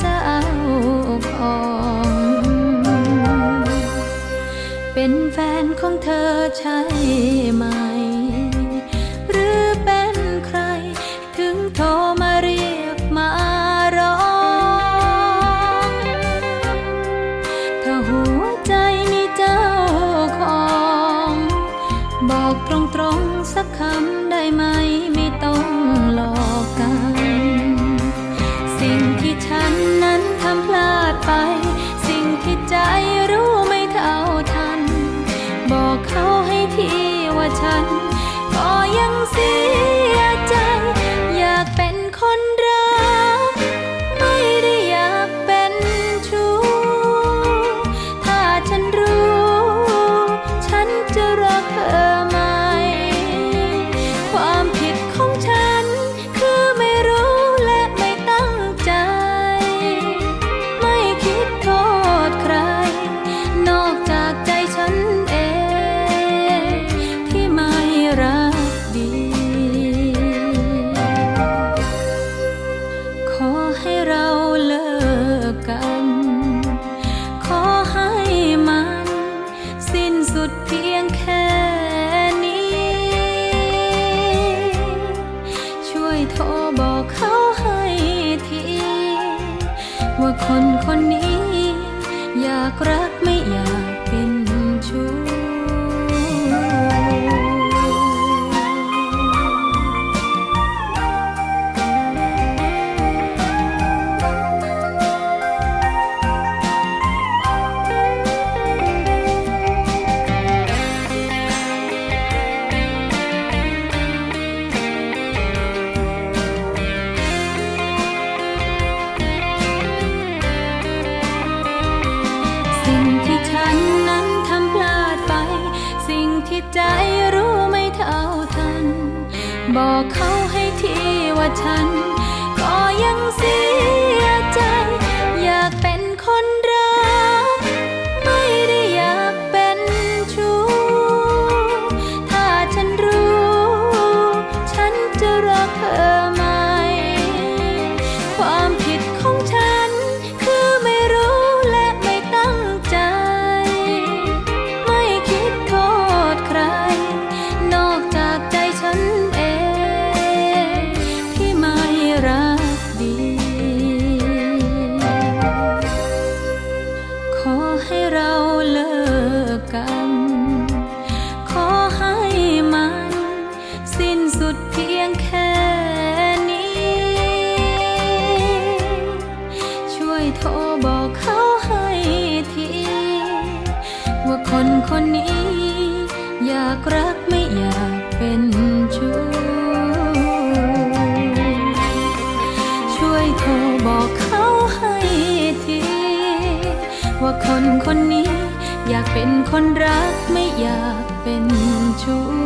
เจ้าของ เป็นแฟนของเธอใช่ไหม หรือเป็นใคร ถึงโทรมาเรียกมาร้องถ้าหัวใจมีเจ้าของ บอกตรงๆสักคำได้ไหมไม่ต้องหลอกกันันพลาดไป สิ่งที่ใจรู้ไม่เท่าทัน บอกเขาให้ทีว่าฉัน ก็ยังเสีย ว่าคนคนนี้ อยากรัก ใจรู้ไม่เท่าทัน บอกเขาให้ทีว่าฉัน ก็ยังเสีย คนคนนี้ อยากเป็นคนรักไม่อยากเป็นชู้